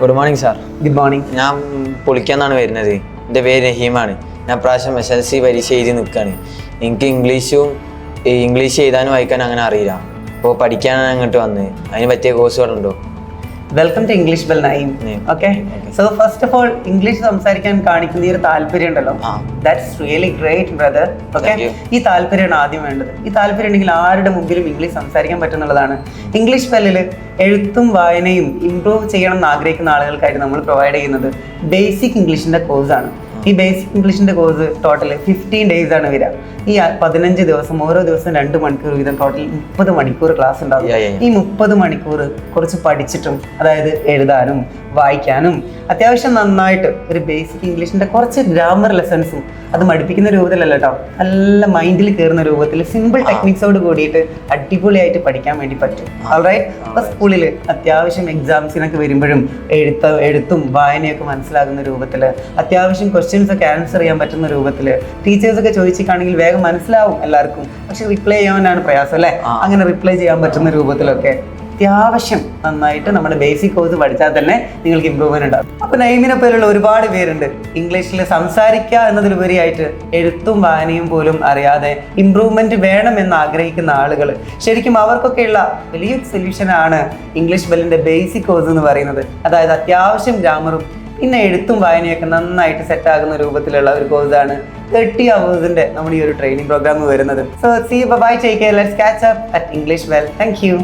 Good morning sir good morning ഞാൻ പൊളിക്കാന്നാണ് വരുന്നത്. എന്റെ പേര് രഹീമാണ് ഞാൻ പ്രാവശ്യം എസ് എൽ സി പരീക്ഷ എഴുതി നിൽക്കുകയാണ് എനിക്ക് ഇംഗ്ലീഷും ഇംഗ്ലീഷ് എഴുതാനും വായിക്കാനും അങ്ങനെ അറിയില്ല. അപ്പോൾ പഠിക്കാനാണ് അങ്ങോട്ട് വന്നത്. അതിന് പറ്റിയ കോഴ്സുകളുണ്ടോ welcome to English bell name. Okay so first of all English സംസാരിക്കാൻ കാണിക്കുന്ന ഈ ഒരു താല്പര്യം ഉണ്ടല്ലോ? That's really great brother okay ഈ താല്പര്യമാണ് ആദ്യം വേണ്ടത്. ഈ താല്പര്യം ഉണ്ടെങ്കിൽ ആരുടെ മുമ്പിലും ഇംഗ്ലീഷ് സംസാരിക്കാൻ പറ്റുന്നുള്ളതാണ്. ഇംഗ്ലീഷ് ബെല്ലിൽ എഴുത്തും വായനയും ഇംപ്രൂവ് ചെയ്യണം എന്ന് ആഗ്രഹിക്കുന്ന ആളുകൾക്കായിട്ട് നമ്മൾ പ്രൊവൈഡ് ചെയ്യുന്നത് ബേസിക് ഇംഗ്ലീഷിന്റെ കോഴ്സാണ് ഈ ബേസിക് ഇംഗ്ലീഷിന്റെ കോഴ്സ് ടോട്ടൽ ഫിഫ്റ്റീൻ ഡേയ്സ് ആണ് വരിക. ഈ പതിനഞ്ച് ദിവസം ഓരോ ദിവസം രണ്ട് മണിക്കൂർ വീതം ടോട്ടൽ മുപ്പത് മണിക്കൂർ ക്ലാസ് ഉണ്ടാകും. ഈ മുപ്പത് മണിക്കൂർ കുറച്ച് പഠിച്ചിട്ടും അതായത് എഴുതാനും വായിക്കാനും അത്യാവശ്യം നന്നായിട്ട് ഒരു ബേസിക് ഇംഗ്ലീഷിന്റെ കുറച്ച് ഗ്രാമർ ലെസൺസും അത് മടിപ്പിക്കുന്ന രൂപത്തിലല്ല കേട്ടോ നല്ല മൈൻഡിൽ കയറുന്ന രൂപത്തിൽ സിമ്പിൾ ടെക്നിക്സോട് കൂടിയിട്ട് അടിപൊളിയായിട്ട് പഠിക്കാൻ വേണ്ടി പറ്റും. ഓൾറൈറ്റ് അപ്പോൾ സ്കൂളിൽ അത്യാവശ്യം എക്സാംസിനൊക്കെ വരുമ്പോഴും എഴുത്ത എഴുത്തും വായനയൊക്കെ മനസ്സിലാകുന്ന രൂപത്തിൽ അത്യാവശ്യം ക്വസ്റ്റ്യൻസ് ഒക്കെ ആൻസർ ചെയ്യാൻ പറ്റുന്ന രൂപത്തിൽ ടീച്ചേഴ്സ് ഒക്കെ ചോദിച്ചിട്ടാണെങ്കിൽ വേഗം മനസ്സിലാവും എല്ലാവർക്കും. പക്ഷെ റിപ്ലൈ ചെയ്യാനാണ് പ്രയാസം അല്ലേ? അങ്ങനെ റിപ്ലൈ ചെയ്യാൻ പറ്റുന്ന രൂപത്തിലൊക്കെ അത്യാവശ്യം നന്നായിട്ട് നമ്മുടെ ബേസിക് കോഴ്സ് പഠിച്ചാൽ തന്നെ നിങ്ങൾക്ക് ഇമ്പ്രൂവ്മെന്റ് ഉണ്ടാകും. അപ്പൊ നൈമിനെ പോലുള്ള ഒരുപാട് പേരുണ്ട്. ഇംഗ്ലീഷിൽ സംസാരിക്കുക എന്നതിലുപരിയായിട്ട് എഴുത്തും വായനയും പോലും അറിയാതെ ഇമ്പ്രൂവ്മെന്റ് വേണം എന്ന് ആഗ്രഹിക്കുന്ന ആളുകൾ ശരിക്കും അവർക്കൊക്കെയുള്ള വലിയൊരു സൊല്യൂഷനാണ് ഇംഗ്ലീഷ് ബെല്ലിന്റെ ബേസിക് കോഴ്സ് എന്ന് പറയുന്നത്. അതായത് അത്യാവശ്യം ഗ്രാമറും പിന്നെ എഴുത്തും വായനയൊക്കെ നന്നായിട്ട് സെറ്റ് ആകുന്ന രൂപത്തിലുള്ള ഒരു കോഴ്സാണ് തേർട്ടി അവേഴ്സിന്റെ നമ്മുടെ ഈ ഒരു ട്രെയിനിങ് പ്രോഗ്രാം വരുന്നത്. So see bye take let's catch up at English well thank you